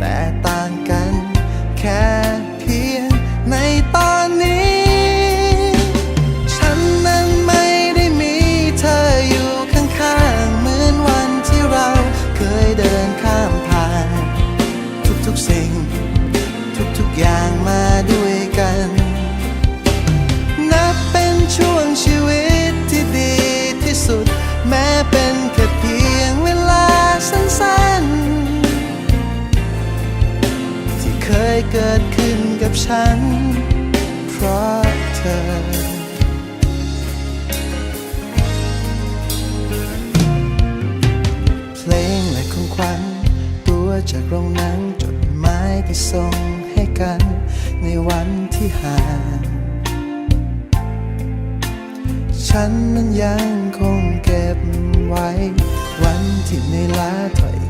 แต่ตา ฉัน เพราะเธอ เพลงและของขวัญตัวจากโรงหนังจดหมายที่ส่งให้กัน ในวันที่ห่าง ฉันนั้นยังคงเก็บไว้ วันที่ในลาถอย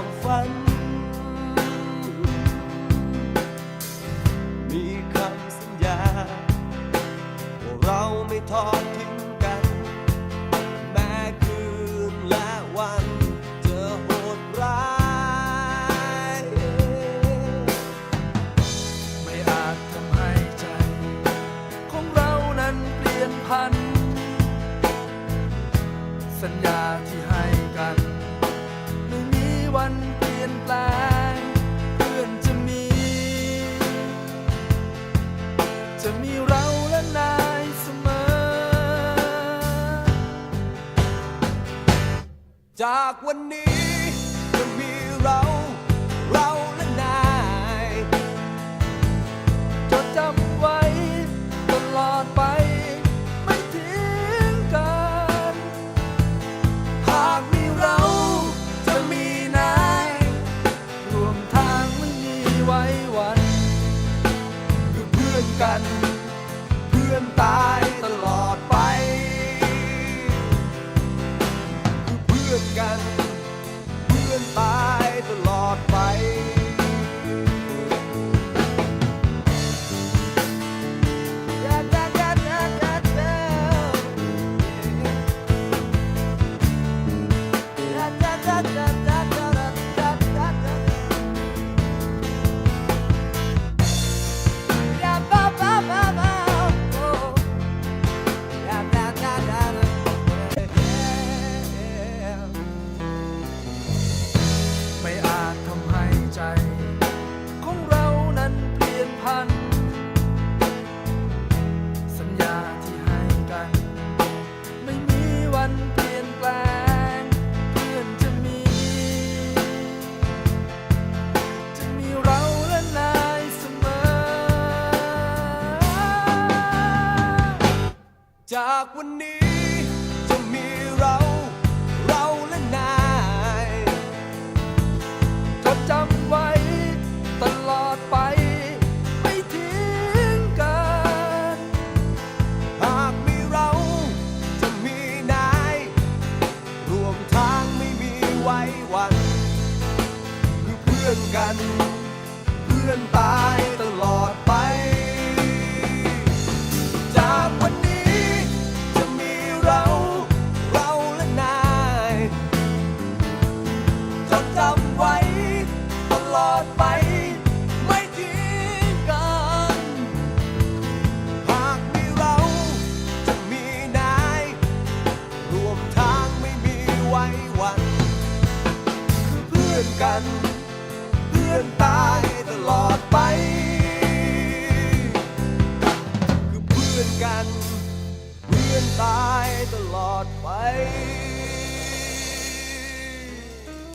ความฝัน มีคำสัญญา ว่าเราไม่ทอดากวันนี้จะมีเรา เราและนายจดจำไว้ ตลอดไป ไม่ทิ้งกัน หากมีเราจะมีนาย รวมทางมันมีไว้วันคือเพื่อนกัน กัน เพื่อนตายตลอดไป จากวันนี้จะมีเรา เราและนายจดจำไว้ตลอดไป ไม่ทิ้งกัน หากมีเราจะมีนายรวมทางไม่มีวันเพื่อนกัน ลื่อนตายตลอดไป คือเพื่อนกัน เพื่อนตายตลอดไป